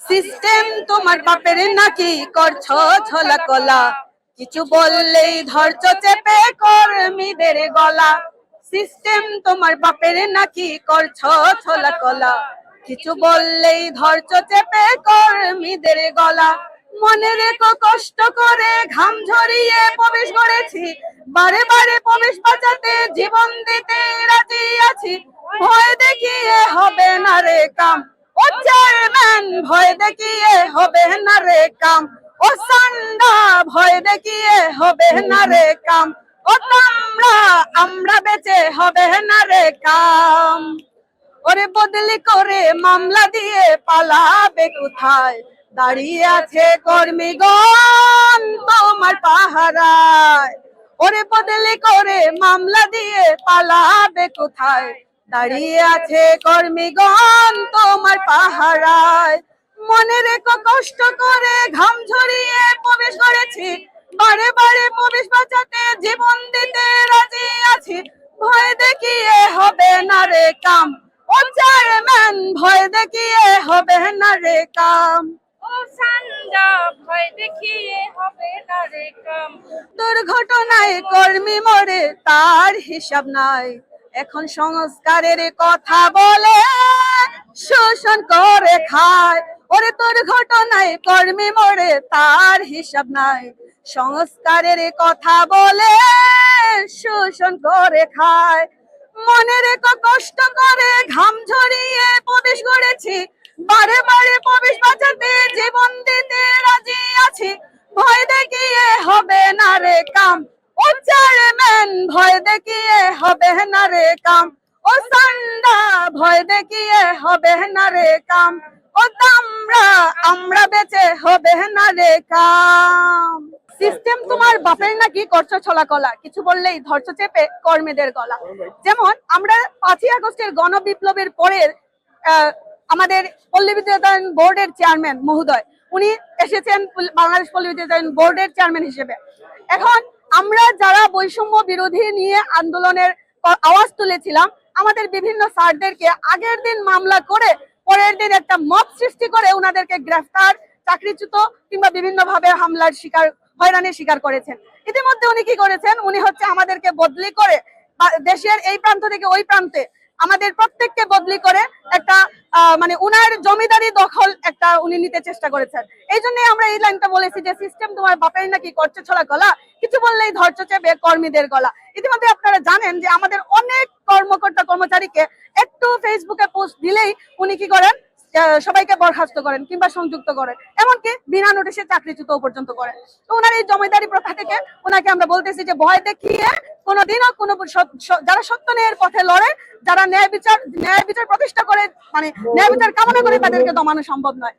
System তোমার বাপের নাকি করছ ছলা কলা কিছু বললেই ধরছো চেপে কর্মীদের গলা। সিস্টেম তোমার বাপের নাকি করছ ছলা কলা কিছু বললেই ধরছো চেপে কর্মীদের গলা। মনে রেখো কষ্ট করে ঘাম ঝরিয়ে প্রবেশ করেছি। বারে বারে প্রবেশ বাঁচাতে জীবন দিতে রাজি আছি। ভয় দেখিয়ে হবে না রে কাম। চেয়ারম্যান ভয় দেখিয়ে হবে না রে কাম। ও সান্ডা, ভয় দেখিয়ে হবে না রে কাম। ও তোমরা আমরা বেঁচে হবে না রে কাম। ওরে বদলি করে মামলা দিয়ে পালাবে কোথায়? দাঁড়িয়ে আছে কর্মীগণ তোমার পাহারায়। ওরে বদলি করে মামলা দিয়ে পালাবে কোথায়? দাঁড়িয়ে আছে কর্মীগণ তোমার পাহারায়। মনে রেখো কষ্ট করে ঘাম ঝরিয়ে প্রবেশ করেছি। বারে বারে প্রবেশ বাঁচাতে জীবন দিতে রাজি আছি। ভয় দেখিয়ে হবে না রে কাম। ও চেয়ারম্যান ভয় দেখিয়ে হবে না রে কাম। ও সান্ডা ভয় দেখিয়ে হবে না রে কাম। দুর্ঘটনায় কর্মী মরে তার হিসাব নাই। এখন সংস্কারের কথা বলে শোষণ করে খায়। ওরে তোর ঘটনায় কর্মী মরে তার হিসাব নাই। সংস্কারের কথা বলে শোষণ করে খায়। মনে রেখো কষ্ট করে ঘাম ঝরিয়ে প্রবেশ করেছি। বারে বারে প্রবেশ বাঁচাতে জীবন দিতে রাজি আছি। ভয় দেখিয়ে হবে না রে কাম। চেয়ারম্যান ভয় দেখিয়ে হবে না রে কাম। ও সান্ডা, ভয় দেখিয়ে হবে না রে কাম। ও তামরা আমরা বেঁচে হবে না রে কাম। সিস্টেম তোমার বাপের নাকি করছ ছলা কলা? কিছু বললেই ধরছো চেপে কর্মীদের গলা। যেমন আমরা পাঁচই আগস্টের গণবিপ্লবের পরের আমাদের পল্লী বিদ্যায়তন বোর্ডের চেয়ারম্যান মহোদয়। উনি এসেছেন বাংলাদেশ পল্লী বিদ্যায়তন বোর্ডের চেয়ারম্যান হিসেবে। এখন আমরা যারা বৈষম্য বিরোধী নিয়ে আন্দোলনের আওয়াজ তুলেছিলাম, আমাদের বিভিন্ন স্যারদেরকে আগের দিন মামলা করে পরের দিন একটা মত সৃষ্টি করে ওনাদেরকে গ্রেফতার, চাকরিচ্যুত কিংবা বিভিন্নভাবে হামলার শিকার হয়রানির শিকার করেছেন। ইতিমধ্যে উনি কি করেছেন? উনি হচ্ছে আমাদেরকে বদলি করে দেশের এই প্রান্ত থেকে ওই প্রান্তে আমাদের প্রত্যেককে বদলি করে একটা মানে উনার জমিদারি দখল একটা উনি নিতে চেষ্টা করেছেন। এই জন্য আমরা এই লাইনটা বলেছি যে সিস্টেম তোমার বাপের নাকি করছে ছলা গলা, কিছু বললেই ধৈর্য চেপে কর্মীদের গলা। ইতিমধ্যে আপনারা জানেন যে আমাদের অনেক কর্মকর্তা কর্মচারীকে একটু ফেসবুকে পোস্ট দিলেই উনি কি করেন সবাইকে বরখাস্ত করেন কিংবা সংযুক্ত করেন। এমনকি বিনা নোটিশে চাকরিচ্যুত পর্যন্ত করেন। তো ওনার এই জমিদারি প্রথা থেকে ওনাকে আমরা বলতেছি যে ভয় দেখিয়ে কোনোদিনও কোনো যারা সত্য ন্যায়ের পথে লড়ে, যারা ন্যায় বিচার ন্যায় বিচার প্রতিষ্ঠা করে মানে ন্যায় বিচার কামনা করে তাদেরকে দমানো সম্ভব নয়।